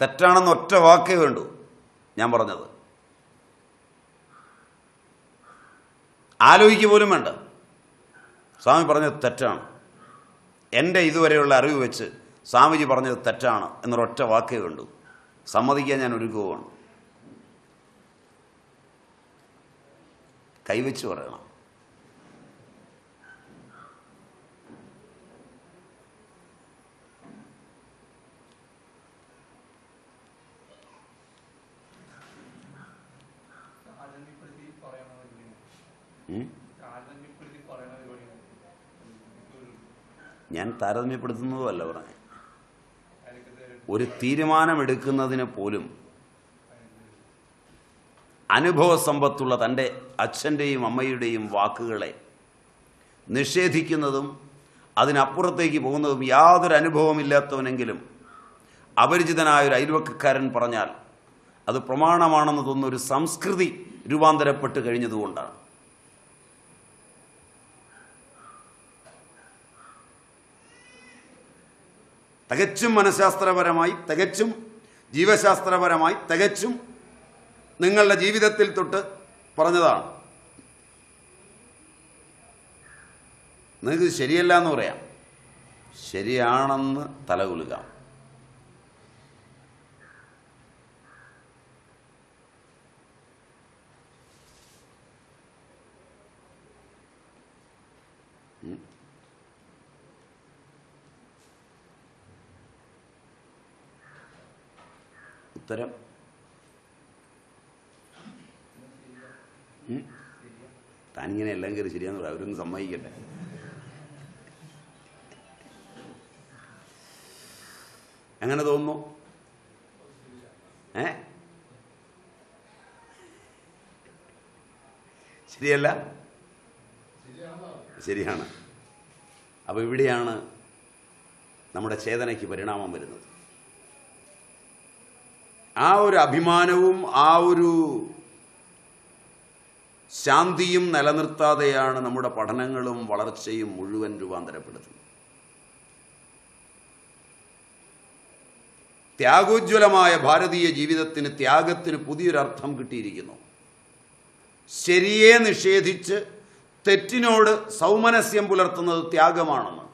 തെറ്റാണെന്ന് ഒറ്റ വാക്കേ വേണ്ടു. ഞാൻ പറഞ്ഞത്. ആലോചിക്കുക പോലും വേണ്ട. സ്വാമി പറഞ്ഞത് തെറ്റാണ്. എന്റെ ഇതുവരെയുള്ള അറിവ് വെച്ച് സ്വാമിജി പറഞ്ഞത് തെറ്റാണ് എന്നൊരൊറ്റ വാക്കേ വേണ്ടു. സമ്മതിക്കാൻ ഞാൻ ഒരുക്കുവാണ് കൈവച്ച് പറയണം. ഞാൻ താരതമ്യപ്പെടുത്തുന്നതുമല്ല പറഞ്ഞു. ഒരു തീരുമാനമെടുക്കുന്നതിന് പോലും അനുഭവ സമ്പത്തുള്ള തന്റെ അച്ഛന്റെയും അമ്മയുടെയും വാക്കുകളെ നിഷേധിക്കുന്നതും അതിനപ്പുറത്തേക്ക് പോകുന്നതും യാതൊരു അനുഭവമില്ലാത്തവനെങ്കിലും അപരിചിതനായ ഒരു അയൽവക്കക്കാരൻ പറഞ്ഞാൽ അത് പ്രമാണമാണെന്ന് തോന്നുന്ന ഒരു സംസ്കൃതി രൂപാന്തരപ്പെട്ട് കഴിഞ്ഞതുകൊണ്ടാണ്. തികച്ചും മനഃശാസ്ത്രപരമായി തികച്ചും ജീവശാസ്ത്രപരമായി തികച്ചും നിങ്ങളുടെ ജീവിതത്തിൽ തൊട്ട് പറഞ്ഞതാണ്. നിങ്ങൾക്ക് ശരിയല്ല എന്ന് പറയാം. ശരിയാണെന്ന് തലകുലുകാം ഉത്തരം? താനിങ്ങനെ എല്ലാം കയറി ശരിയാന്ന് പറയാം. അവരൊന്ന് സമ്മതിക്കട്ടെ. അങ്ങനെ തോന്നുന്നു? ഏ? ശരിയല്ല? ശരിയാണ്. അപ്പോൾ ഇവിടെയാണ് നമ്മുടെ ചേതനയ്ക്ക് പരിണാമം വരുന്നത്. ആ ഒരു അഭിമാനവും ആ ഒരു ശാന്തിയും നിലനിർത്താതെയാണ് നമ്മുടെ പഠനങ്ങളും വളർച്ചയും മുഴുവൻ രൂപാന്തരപ്പെടുത്തുന്നത്. ത്യാഗോജ്വലമായ ഭാരതീയ ജീവിതത്തിന് ത്യാഗത്തിന് പുതിയൊരർത്ഥം കിട്ടിയിരിക്കുന്നു. ശരിയെ നിഷേധിച്ച് തെറ്റിനോട് സൗമനസ്യം പുലർത്തുന്നത് ത്യാഗമാണെന്ന്.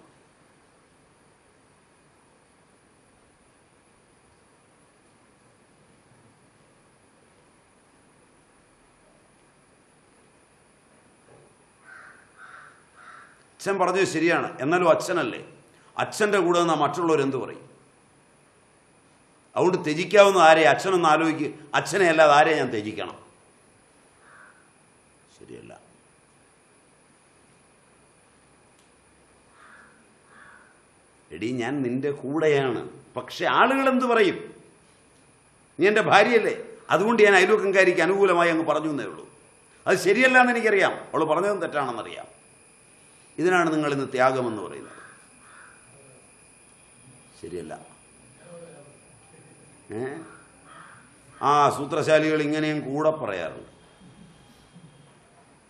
അച്ഛൻ പറഞ്ഞത് ശരിയാണ്. എന്നാലും അച്ഛനല്ലേ? അച്ഛന്റെ കൂടെ നിന്നാൽ മറ്റുള്ളവർ എന്ത് പറയും? അതുകൊണ്ട് ത്യജിക്കാവുന്ന ആരെ അച്ഛനൊന്ന് ആലോചിക്കുക അച്ഛനെ അല്ലാതെ ആരെ ഞാൻ ത്യജിക്കണം? ശരിയല്ല. എടി ഞാൻ നിന്റെ കൂടെയാണ്. പക്ഷെ ആളുകൾ എന്ത് പറയും? നീ എന്റെ ഭാര്യയല്ലേ? അതുകൊണ്ട് ഞാൻ അയൽവക്കംകാരിക്ക് അനുകൂലമായി അങ്ങ് പറഞ്ഞു എന്നേ ഉള്ളൂ. അത് ശരിയല്ല എന്ന് എനിക്കറിയാം. അവൾ പറഞ്ഞതും തെറ്റാണെന്നറിയാം. ഇതിനാണ് നിങ്ങൾ ഇന്ന് ത്യാഗമെന്ന് പറയുന്നത്. ശരിയല്ല. ഏ? ആ സൂത്രശാലികൾ ഇങ്ങനെയും കൂടെ പറയാറുണ്ട്.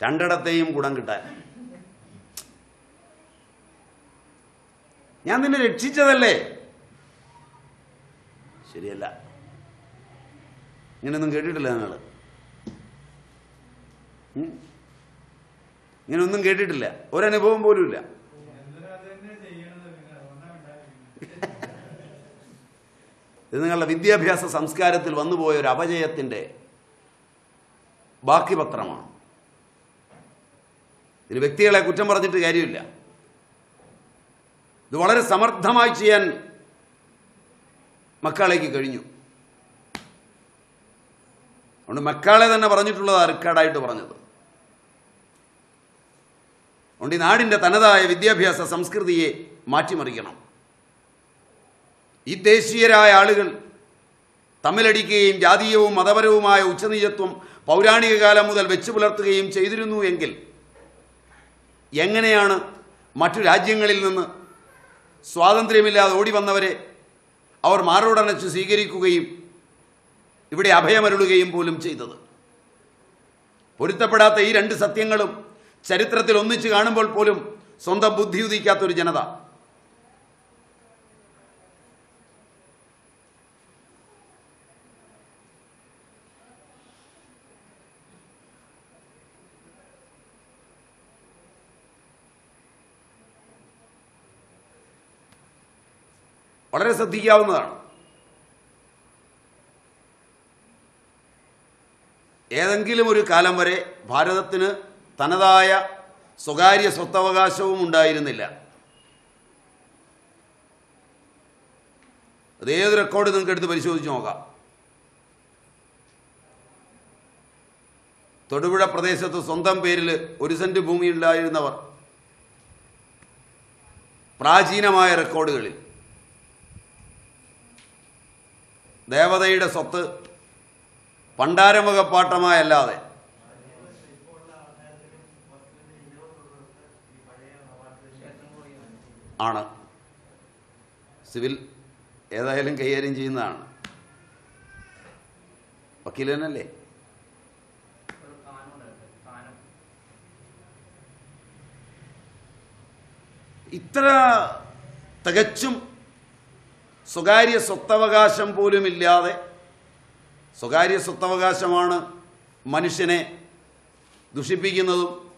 രണ്ടിടത്തെയും ഗുണം കിട്ടാൻ. ഞാൻ നിന്നെ രക്ഷിച്ചതല്ലേ? ശരിയല്ല. ഇങ്ങനെയൊന്നും കേട്ടിട്ടില്ല നിങ്ങൾ? ഇങ്ങനെയൊന്നും കേട്ടിട്ടില്ല. ഒരനുഭവം പോലും ഇല്ല. ഇത് നിങ്ങളുടെ വിദ്യാഭ്യാസ സംസ്കാരത്തിൽ വന്നുപോയ ഒരു അപജയത്തിന്റെ ബാക്കി പത്രമാണ് ഇതിന് വ്യക്തികളെ കുറ്റം പറഞ്ഞിട്ട് കാര്യമില്ല. ഇത് വളരെ സമർത്ഥമായി ചെയ്യാൻ മക്കാളേക്ക് കഴിഞ്ഞു. അതുകൊണ്ട് മക്കാളെ തന്നെ പറഞ്ഞിട്ടുള്ളതാണ് റിക്കാർഡായിട്ട് പറഞ്ഞത്. അതുകൊണ്ട് ഈ നാടിന്റെ തനതായ വിദ്യാഭ്യാസ സംസ്കൃതിയെ മാറ്റിമറിക്കണം. ഈ ദേശീയരായ ആളുകൾ തമ്മിലടിക്കുകയും ജാതീയവും മതപരവുമായ ഉച്ചനീചത്വം പൗരാണിക കാലം മുതൽ വെച്ചു പുലർത്തുകയും ചെയ്തിരുന്നു എങ്കിൽ എങ്ങനെയാണ് മറ്റു രാജ്യങ്ങളിൽ നിന്ന് സ്വാതന്ത്ര്യമില്ലാതെ ഓടി വന്നവരെ അവർ മാറോടണച്ച് സ്വീകരിക്കുകയും ഇവിടെ അഭയമരുളുകയും പോലും ചെയ്തത്? പൊരുത്തപ്പെടാത്ത ഈ രണ്ട് സത്യങ്ങളും ചരിത്രത്തിൽ ഒന്നിച്ച് കാണുമ്പോൾ പോലും സ്വന്തം ബുദ്ധി ഉദിക്കാത്തൊരു ജനത. വളരെ ശ്രദ്ധിക്കാവുന്നതാണ്. ഏതെങ്കിലും ഒരു കാലം വരെ ഭാരതത്തിന് തനതായ സ്വകാര്യ സ്വത്തവകാശവും ഉണ്ടായിരുന്നില്ല. അത് ഏത് റെക്കോർഡ് നിങ്ങൾക്ക് എടുത്ത് പരിശോധിച്ച് നോക്കാം. തൊടുപുഴ പ്രദേശത്ത് സ്വന്തം പേരിൽ ഒരു സെന്റ് ഭൂമി ഉണ്ടായിരുന്നവർ പ്രാചീനമായ റെക്കോർഡുകളിൽ ദേവതയുടെ സ്വത്ത് പണ്ടാരമുഖപ്പാട്ടമായല്ലാതെ ആണ്. സിവിൽ ഏതായാലും കൈകാര്യം ചെയ്യുന്നതാണ്. വക്കീലനല്ലേ? ഇത്ര തികച്ചും സ്വകാര്യ സ്വത്തവകാശം പോലും ഇല്ലാതെ സ്വകാര്യ സ്വത്തവകാശമാണ് മനുഷ്യനെ ദുഷിപ്പിക്കുന്നതും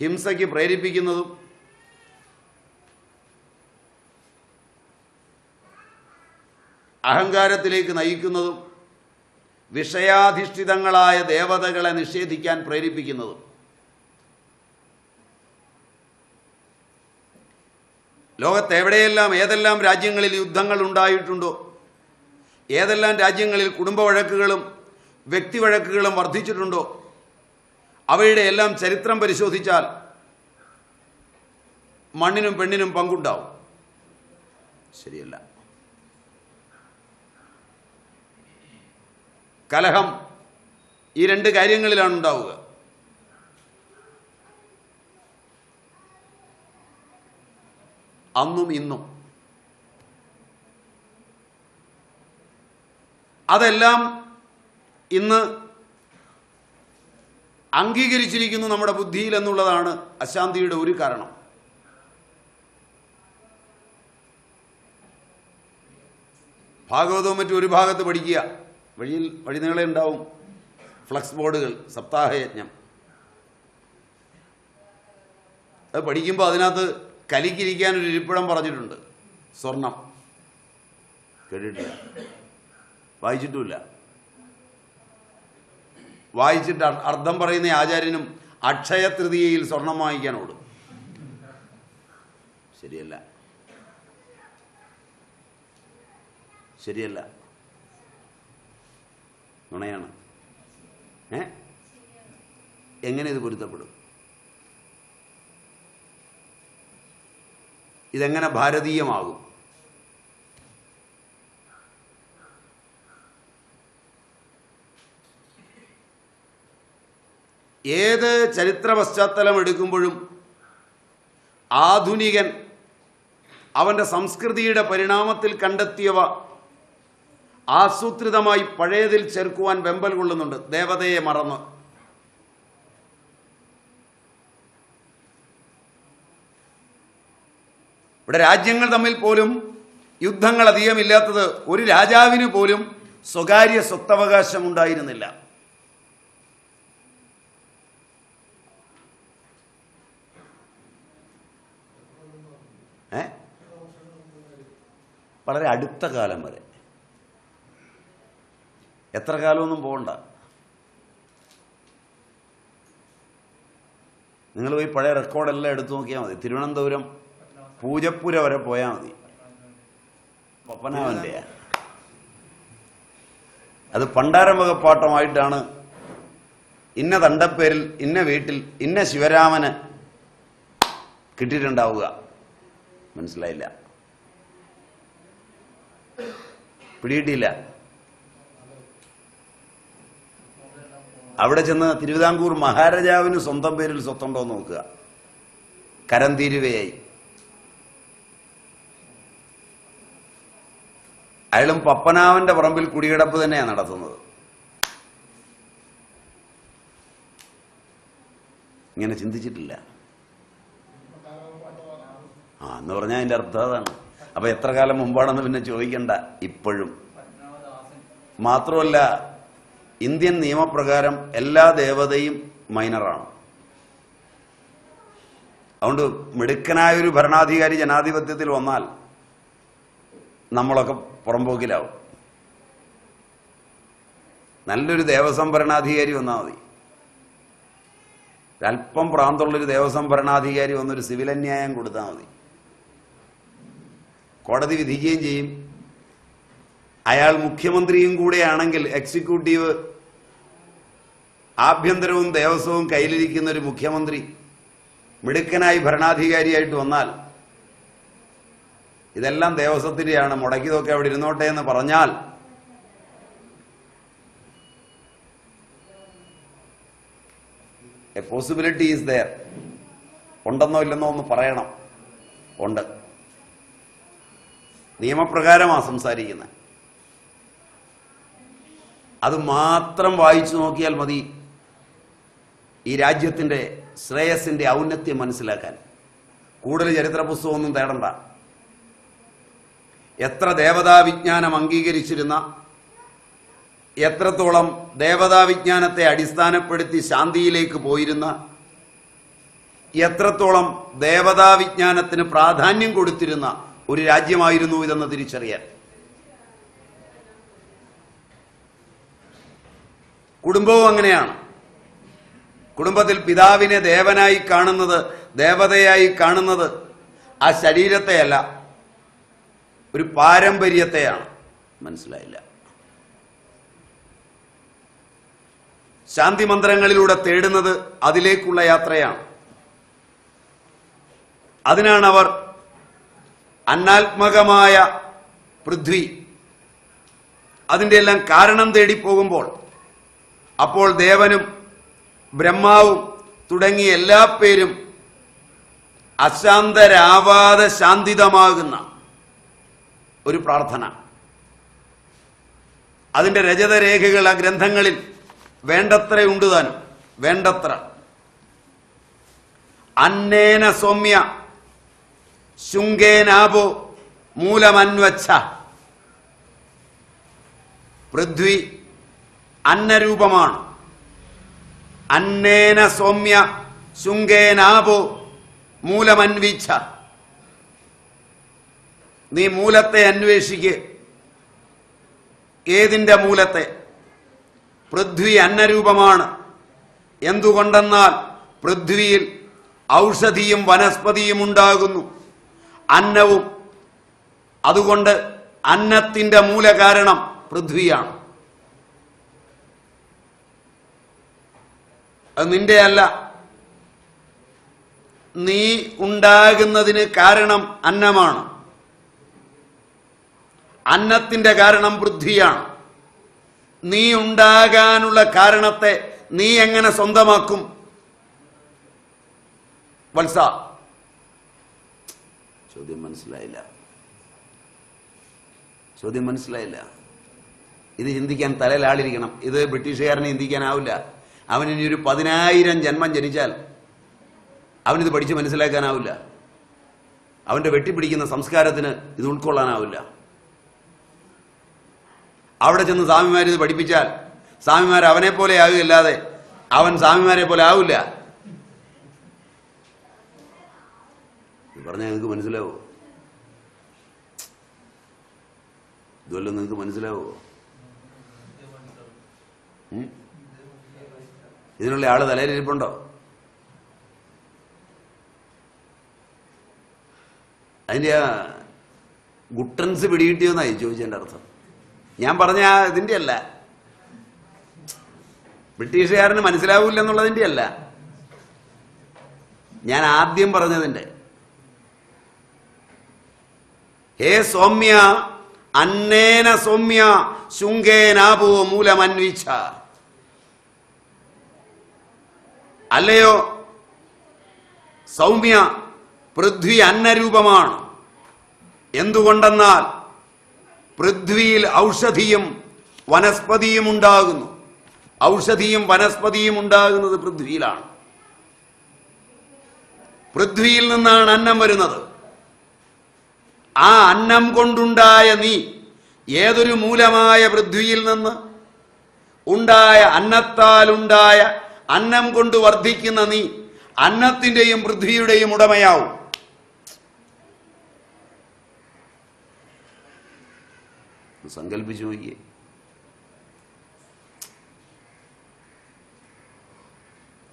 ഹിംസയ്ക്ക് പ്രേരിപ്പിക്കുന്നതും അഹങ്കാരത്തിലേക്ക് നയിക്കുന്നതും വിഷയാധിഷ്ഠിതങ്ങളായ ദേവതകളെ നിഷേധിക്കാൻ പ്രേരിപ്പിക്കുന്നതും. ലോകത്ത് എവിടെയെല്ലാം ഏതെല്ലാം രാജ്യങ്ങളിൽ യുദ്ധങ്ങൾ ഉണ്ടായിട്ടുണ്ടോ ഏതെല്ലാം രാജ്യങ്ങളിൽ കുടുംബ വഴക്കുകളും വ്യക്തി വഴക്കുകളും വർദ്ധിച്ചിട്ടുണ്ടോ അവയുടെ എല്ലാം ചരിത്രം പരിശോധിച്ചാൽ മണ്ണിനും പെണ്ണിനും പങ്കുണ്ടാവും. ശരിയല്ല. കലഹം ഈ രണ്ട് കാര്യങ്ങളിലാണ് ഉണ്ടാവുക. അന്നും ഇന്നും. അതെല്ലാം ഇന്ന് അംഗീകരിച്ചിരിക്കുന്നു നമ്മുടെ ബുദ്ധിയിൽ എന്നുള്ളതാണ് അശാന്തിയുടെ ഒരു കാരണം. ഭാഗവതവും മറ്റും ഒരു ഭാഗത്ത് പഠിക്കുക. വഴിയിൽ വഴിനീളെ ഉണ്ടാവും. ഫ്ലക്സ് ബോർഡുകൾ സപ്താഹയജ്ഞം അത് പഠിക്കുമ്പോൾ അതിനകത്ത് കലിക്കിരിക്കാൻ ഒരു ഇരിപ്പിടം പറഞ്ഞിട്ടുണ്ട്. സ്വർണം. കേട്ടിട്ടില്ല. വായിച്ചിട്ടുമില്ല. വായിച്ചിട്ട് അർ- അർത്ഥം പറയുന്ന ആചാര്യനും അക്ഷയ തൃതീയയിൽ സ്വർണം വാങ്ങിക്കാൻ ഓടും. ശരിയല്ല. ശരിയല്ല. നുണയാണ്. ഏ? എങ്ങനെ ഇത് പൊരുത്തപ്പെടും? ഇതെങ്ങനെ ഭാരതീയമാകും? ഏത് ചരിത്ര പശ്ചാത്തലം എടുക്കുമ്പോഴും ആധുനികൻ അവന്റെ സംസ്കൃതിയുടെ പരിണാമത്തിൽ കണ്ടെത്തിയവ ആസൂത്രിതമായി പഴയതിൽ ചേർക്കുവാൻ വെമ്പൽ കൊള്ളുന്നുണ്ട്. ദേവതയെ മറന്ന്. ഇവിടെ രാജ്യങ്ങൾ തമ്മിൽ പോലും യുദ്ധങ്ങൾ അധികമില്ലാത്തത് ഒരു രാജാവിന് പോലും സ്വകാര്യ സ്വത്തവകാശം ഉണ്ടായിരുന്നില്ല. വളരെ അടുത്ത കാലം വരെ. എത്ര കാലമൊന്നും പോകണ്ട നിങ്ങൾ പോയി പഴയ റെക്കോർഡെല്ലാം എടുത്തു നോക്കിയാൽ മതി. തിരുവനന്തപുരം പൂജപ്പുര വരെ പോയാൽ മതി. പപ്പനാവന്റെ അത് പണ്ടാരമുഖപ്പാട്ടമായിട്ടാണ് ഇന്ന തണ്ടപ്പേരിൽ ഇന്ന വീട്ടിൽ ഇന്ന ശിവരാമന് കിട്ടിയിട്ടുണ്ടാവുക. മനസ്സിലായില്ല. പിടികിട്ടിയില്ല. അവിടെ ചെന്ന് തിരുവിതാംകൂർ മഹാരാജാവിന് സ്വന്തം പേരിൽ സ്വത്തുണ്ടോ നോക്കുക. കരന്തീരുവയായി അയാളും പപ്പനാവന്റെ പറമ്പിൽ കുടികിടപ്പ് തന്നെയാണ് നടത്തുന്നത്. ഇങ്ങനെ ചിന്തിച്ചിട്ടില്ല. ആ എന്ന് പറഞ്ഞാൽ അതിന്റെ അർത്ഥം അതാണ്. അപ്പൊ എത്ര കാലം മുമ്പാണെന്ന് പിന്നെ ചോദിക്കണ്ട ഇപ്പോഴും. മാത്രമല്ല ഇന്ത്യൻ നിയമപ്രകാരം എല്ലാ ദേവതയും മൈനറാണ്. അതുകൊണ്ട് മിടുക്കനായ ഒരു ഭരണാധികാരി ജനാധിപത്യത്തിൽ വന്നാൽ നമ്മളൊക്കെ പുറംപോക്കിലാവും നല്ലൊരു ദേവസ്വം ഭരണാധികാരി വന്നാൽ മതി. ഒരല്പം പ്രാന്തമുള്ളൊരു ദേവസ്വം ഭരണാധികാരി വന്നൊരു സിവിൽ അന്യായം കൊടുത്താൽ മതി. കോടതി വിധിക്കുകയും ചെയ്യും. അയാൾ മുഖ്യമന്ത്രിയും കൂടെയാണെങ്കിൽ എക്സിക്യൂട്ടീവ് ആഭ്യന്തരവും ദേവസ്വവും കയ്യിലിരിക്കുന്ന ഒരു മുഖ്യമന്ത്രി മിടുക്കനായി ഭരണാധികാരിയായിട്ട് വന്നാൽ ഇതെല്ലാം ദേവസ്വത്തിന്റെയാണ് മുടക്കിയതൊക്കെ അവിടെ ഇരുന്നോട്ടെ എന്ന് പറഞ്ഞാൽ എ പോസിബിലിറ്റി ഈസ് ദയർ ഉണ്ടെന്നോ ഇല്ലെന്നോ ഒന്ന് പറയണം. ഉണ്ട്. നിയമപ്രകാരമാണ് സംസാരിക്കുന്നത് അത് മാത്രം വായിച്ചു നോക്കിയാൽ മതി ഈ രാജ്യത്തിന്റെ ശ്രേയസിന്റെ ഔന്നത്യം മനസ്സിലാക്കാൻ. കൂടുതൽ ചരിത്ര പുസ്തകമൊന്നും തേടണ്ട. എത്ര ദേവതാ വിജ്ഞാനം അംഗീകരിച്ചിരുന്ന എത്രത്തോളം ദേവതാ വിജ്ഞാനത്തെ അടിസ്ഥാനപ്പെടുത്തി ശാന്തിയിലേക്ക് പോയിരുന്ന എത്രത്തോളം ദേവതാ വിജ്ഞാനത്തിന് പ്രാധാന്യം കൊടുത്തിരുന്ന ഒരു രാജ്യമായിരുന്നു ഇതെന്ന് തിരിച്ചറിയാൻ. കുടുംബവും അങ്ങനെയാണ്. കുടുംബത്തിൽ പിതാവിനെ ദേവനായി കാണുന്നത് ദേവതയായി കാണുന്നത് ആ ശരീരത്തെയല്ല ഒരു പാരമ്പര്യത്തെയാണ്. മനസ്സിലായില്ല. ശാന്തി മന്ത്രങ്ങളിലൂടെ തേടുന്നത് അതിലേക്കുള്ള യാത്രയാണ്. അതിനാണ് അവർ അന്നാത്മകമായ പൃഥ്വി. അതിന്റെ എല്ലാം കാരണം തേടി പോകുമ്പോൾ അപ്പോൾ ദേവനും ബ്രഹ്മാവും തുടങ്ങിയ എല്ലാ പേരും അശാന്തരാവാതെ ശാന്തിതമാകുന്ന ഒരു പ്രാർത്ഥന. അതിന്റെ രജതരേഖകൾ ആ ഗ്രന്ഥങ്ങളിൽ വേണ്ടത്ര ഉണ്ട് താനും. വേണ്ടത്ര. അന്നേന സൗമ്യ ശുങ്കേനാപോ മൂലമന്വച്ച പൃഥ്വി അന്നരൂപമാണ്. അന്നേന സൗമ്യ ശുങ്കേനാപോ മൂലമന്വിച്ച നീ മൂലത്തെ അന്വേഷിക്ക്. ഏതിന്റെ മൂലത്തെ? പൃഥ്വി അന്നരൂപമാണ്. എന്തുകൊണ്ടെന്നാൽ പൃഥ്വിയിൽ ഔഷധിയും വനസ്പതിയും ഉണ്ടാകുന്നു. അന്നവും. അതുകൊണ്ട് അന്നത്തിന്റെ മൂലകാരണം പൃഥ്വിയാണ്. അത് നിന്റെ അല്ല. നീ ഉണ്ടാകുന്നതിന് കാരണം അന്നമാണ്. അന്നത്തിന്റെ കാരണം വൃദ്ധിയാണ്. നീ ഉണ്ടാകാനുള്ള കാരണത്തെ നീ എങ്ങനെ സ്വന്തമാക്കും? വത്സ. ചോദ്യം മനസ്സിലായില്ല. ചോദ്യം മനസ്സിലായില്ല. ഇത് ചിന്തിക്കാൻ തലയിലാളിരിക്കണം ഇത് ബ്രിട്ടീഷുകാരനെ ചിന്തിക്കാനാവില്ല അവനിനി ഒരു പതിനായിരം ജന്മം ജനിച്ചാൽ അവനിത് പഠിച്ച് മനസ്സിലാക്കാനാവില്ല. അവന്റെ വെട്ടിപ്പിടിക്കുന്ന സംസ്കാരത്തിന് ഇത് ഉൾക്കൊള്ളാനാവില്ല. അവിടെ ചെന്ന് സ്വാമിമാർ ഇത് പഠിപ്പിച്ചാൽ സ്വാമിമാർ അവനെ പോലെ ആകുകയല്ലാതെ അവൻ സ്വാമിമാരെ പോലെ ആവില്ല. പറഞ്ഞാൽ നിങ്ങൾക്ക് മനസ്സിലാവോ? ഇതുവല്ലോ നിങ്ങൾക്ക് മനസ്സിലാവോ? ഇതിനുള്ള ആൾ തലയിലിരിപ്പുണ്ടോ? അതിന്റെ ആ ഗുട്ടൻസ് പിടികിട്ടിയോന്നായി ചോദിച്ചതിന്റെ അർത്ഥം. ഞാൻ പറഞ്ഞ ആ ഇതിന്റെ അല്ല ബ്രിട്ടീഷുകാരന് മനസ്സിലാവില്ല എന്നുള്ളതിന്റെ അല്ല. ഞാൻ ആദ്യം പറഞ്ഞതിന്റെ. ഹേ സൗമ്യ അന്നേന സൗമ്യ ശുങ്കേനാപോ മൂലമന്വിച്ച. അല്ലയോ? സൗമ്യ പൃഥ്വി അന്നരൂപമാണ്. എന്തുകൊണ്ടെന്നാൽ പൃഥ്വിയിൽ ഔഷധിയും വനസ്പതിയും ഉണ്ടാകുന്നു. ഔഷധിയും വനസ്പതിയും ഉണ്ടാകുന്നത് പൃഥ്വിയിലാണ്. പൃഥ്വിയിൽ നിന്നാണ് അന്നം വരുന്നത്. ആ അന്നം കൊണ്ടുണ്ടായ നീ ഏതൊരു മൂലമായ പൃഥ്വിയിൽ നിന്ന്? ഉണ്ടായ അന്നത്താലുണ്ടായ അന്നം കൊണ്ട് വർദ്ധിക്കുന്ന നീ അന്നത്തിന്റെയും പൃഥ്വിയുടെയും ഉടമയാവും. സങ്കല്പിച്ചു നോക്കിയേ.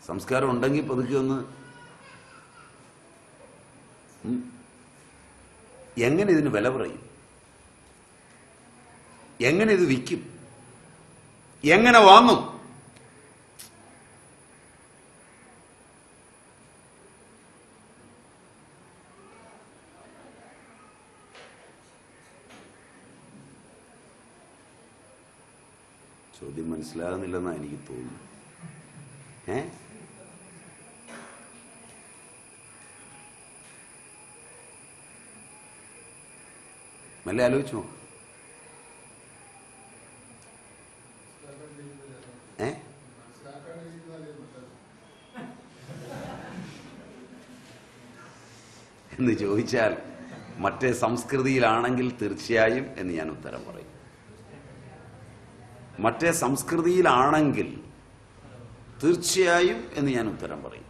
സംസ്കാരം ഉണ്ടെങ്കിൽ പതുക്കെ ഒന്ന് എങ്ങനെ ഇതിന് വില പറയും? എങ്ങനെ ഇത് വിൽക്കും? എങ്ങനെ വാങ്ങും ചോദ്യം മനസ്സിലാകുന്നില്ലെന്നാണ് എനിക്ക് തോന്നുന്നു ഏ? നല്ല ആലോചിച്ചു നോക്ക. എന്ന് ചോദിച്ചാൽ മറ്റേ സംസ്കൃതിയിലാണെങ്കിൽ തീർച്ചയായും എന്ന് ഞാൻ ഉത്തരം പറയും. മറ്റേ സംസ്കൃതിയിലാണെങ്കിൽ തീർച്ചയായും എന്ന് ഞാൻ ഉത്തരം പറയും.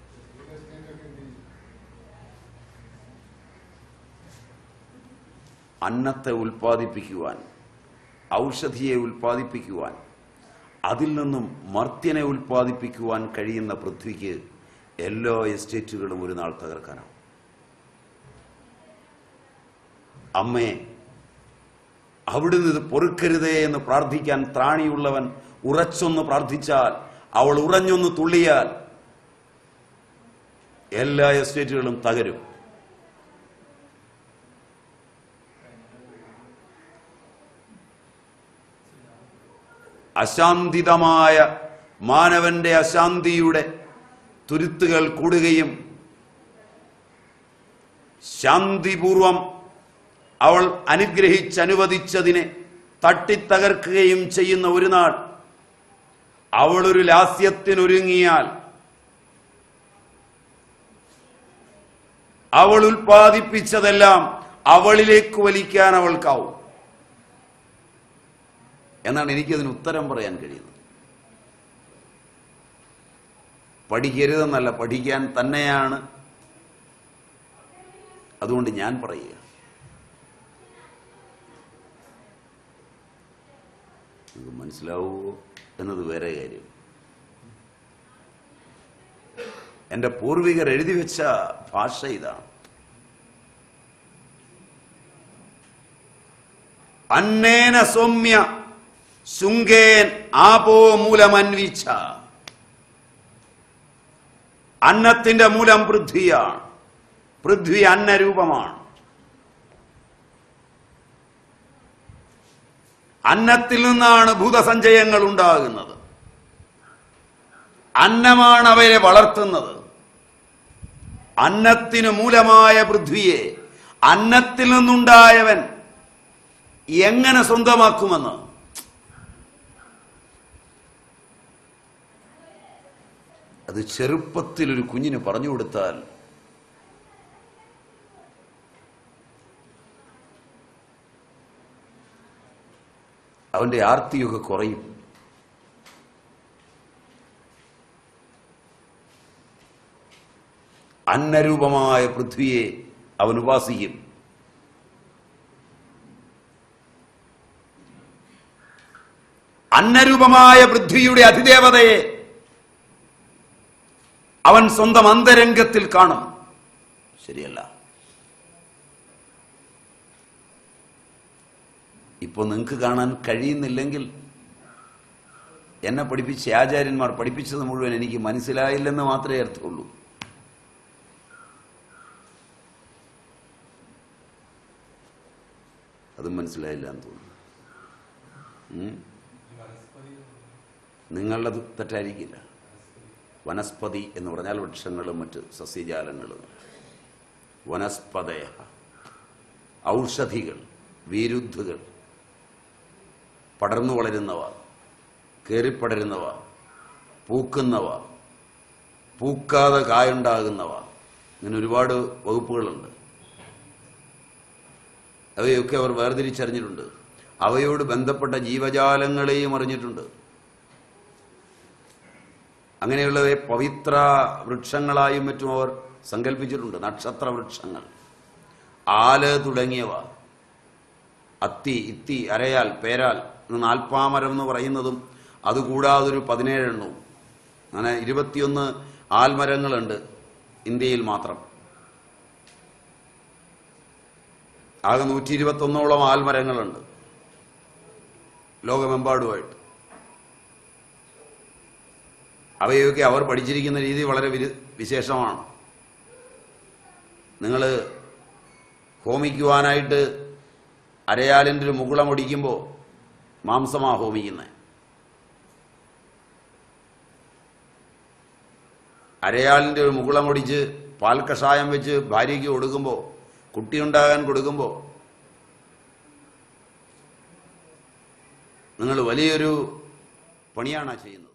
അന്നത്തെ ഉൽപ്പാദിപ്പിക്കുവാൻ ഔഷധിയെ ഉൽപ്പാദിപ്പിക്കുവാൻ അതിൽ നിന്നും മർത്യനെ ഉൽപ്പാദിപ്പിക്കുവാൻ കഴിയുന്ന പൃഥ്വിക്ക് എല്ലാ എസ്റ്റേറ്റുകളും ഒരു നാൾ തകർക്കാനാവും. അമ്മേ അവിടുന്ന് ഇത് പൊറുക്കരുതേ എന്ന് പ്രാർത്ഥിക്കാൻ ത്രാണിയുള്ളവൻ ഉറച്ചൊന്ന് പ്രാർത്ഥിച്ചാൽ അവൾ ഉറഞ്ഞൊന്ന് തുള്ളിയാൽ എല്ലാ എസ്റ്റേറ്റുകളും തകരും. അശാന്തിതമായ മാനവന്റെ അശാന്തിയുടെ തുരുത്തുകൾ കൂടുകയും ശാന്തിപൂർവം അവൾ അനുഗ്രഹിച്ചനുവദിച്ചതിനെ തട്ടിത്തകർക്കുകയും ചെയ്യുന്ന ഒരു നാൾ അവളൊരു ലാസ്യത്തിനൊരുങ്ങിയാൽ അവൾ ഉൽപ്പാദിപ്പിച്ചതെല്ലാം അവളിലേക്ക് വലിക്കാൻ അവൾക്കാവും. എന്നാണ് എനിക്കതിന് ഉത്തരം പറയാൻ കഴിയുന്നത്. പഠിക്കരുതെന്നല്ല പഠിക്കാൻ തന്നെയാണ്. അതുകൊണ്ട് ഞാൻ പറയുക ഇത് മനസ്സിലാവുമോ എന്നത് വേറെ കാര്യം. എന്റെ പൂർവികർ എഴുതി വെച്ച ഭാഷ ഇതാണ്. അന്നേന സൗമ്യ ശുങ്കേൻ ആപോ മൂലമന്വിച്ച. അന്നത്തിന്റെ മൂലം പൃഥ്വിയാണ്. പൃഥ്വി അന്നരൂപമാണ്. അന്നത്തിൽ നിന്നാണ് ഭൂതസഞ്ചയങ്ങൾ ഉണ്ടാകുന്നത്. അന്നമാണ് അവരെ വളർത്തുന്നത്. അന്നത്തിനു മൂലമായ പൃഥ്വിയെ അന്നത്തിൽ നിന്നുണ്ടായവൻ എങ്ങനെ സ്വന്തമാക്കുമെന്ന്? അത് ചെറുപ്പത്തിൽ ഒരു കുഞ്ഞിന് പറഞ്ഞു കൊടുത്താൽ അവന്റെ ആർത്തിയൊക്കെ കുറയും. അന്നരൂപമായ പൃഥ്വിയെ അവൻ ഉപാസിക്കും. അന്നരൂപമായ പൃഥ്വിയുടെ അതിദേവതയെ അവൻ സ്വന്തം അന്തരംഗത്തിൽ കാണും. ശരിയല്ല. ഇപ്പൊ നിങ്ങൾക്ക് കാണാൻ കഴിയുന്നില്ലെങ്കിൽ എന്നെ പഠിപ്പിച്ച ആചാര്യന്മാർ പഠിപ്പിച്ചത് മുഴുവൻ എനിക്ക് മനസ്സിലായില്ലെന്ന് മാത്രമേ അർത്ഥമുള്ളൂ. അതും മനസ്സിലായില്ല എന്ന് തോന്നുന്നു? നിങ്ങളുടെ തെറ്റായിരിക്കില്ല. വനസ്പതി എന്ന് പറഞ്ഞാൽ വൃക്ഷങ്ങളും മറ്റ് സസ്യജാലങ്ങളും. വനസ്പതയ ഔഷധികൾ വീരുദ്ധകൾ. പടർന്നു വളരുന്നവ കയറിപ്പടരുന്നവ പൂക്കുന്നവ പൂക്കാതെ കായുണ്ടാകുന്നവ ഇങ്ങനെ ഒരുപാട് വകുപ്പുകളുണ്ട്. അവയൊക്കെ അവർ വേർതിരിച്ചറിഞ്ഞിട്ടുണ്ട്. അവയോട് ബന്ധപ്പെട്ട ജീവജാലങ്ങളെയും അറിഞ്ഞിട്ടുണ്ട്. അങ്ങനെയുള്ളവയെ പവിത്ര വൃക്ഷങ്ങളായും മറ്റും അവർ സങ്കല്പിച്ചിട്ടുണ്ട് നക്ഷത്ര വൃക്ഷങ്ങൾ ആൽ തുടങ്ങിയവ. അത്തി ഇത്തി അരയാൽ പേരാൽ. നാൽപ്പാമരം എന്ന് പറയുന്നതും അതുകൂടാതെ ഒരു പതിനേഴെണ്ണവും. അങ്ങനെ ഇരുപത്തിയൊന്ന് ആൽമരങ്ങളുണ്ട് ഇന്ത്യയിൽ മാത്രം. ആകെ നൂറ്റി ഇരുപത്തൊന്നോളം ആൽമരങ്ങളുണ്ട് ലോകമെമ്പാടുമായിട്ട്. അവയൊക്കെ അവർ പഠിച്ചിരിക്കുന്ന രീതി വളരെ വിശേഷമാണ്. നിങ്ങൾ ഹോമിക്കുവാനായിട്ട് അരയാലിന്റെ ഒരു മുകുളം ഒടിക്കുമ്പോൾ മാംസമാ ഹോമിക്കുന്നത് അരയാളിന്റെ ഒരു മുകുളം ഒടിച്ച് പാൽ കഷായം വെച്ച് ഭാര്യയ്ക്ക് കൊടുക്കുമ്പോൾ കുട്ടിയുണ്ടാകാൻ കൊടുക്കുമ്പോൾ നിങ്ങൾ വലിയൊരു പണിയാണ് ചെയ്യുന്നത്.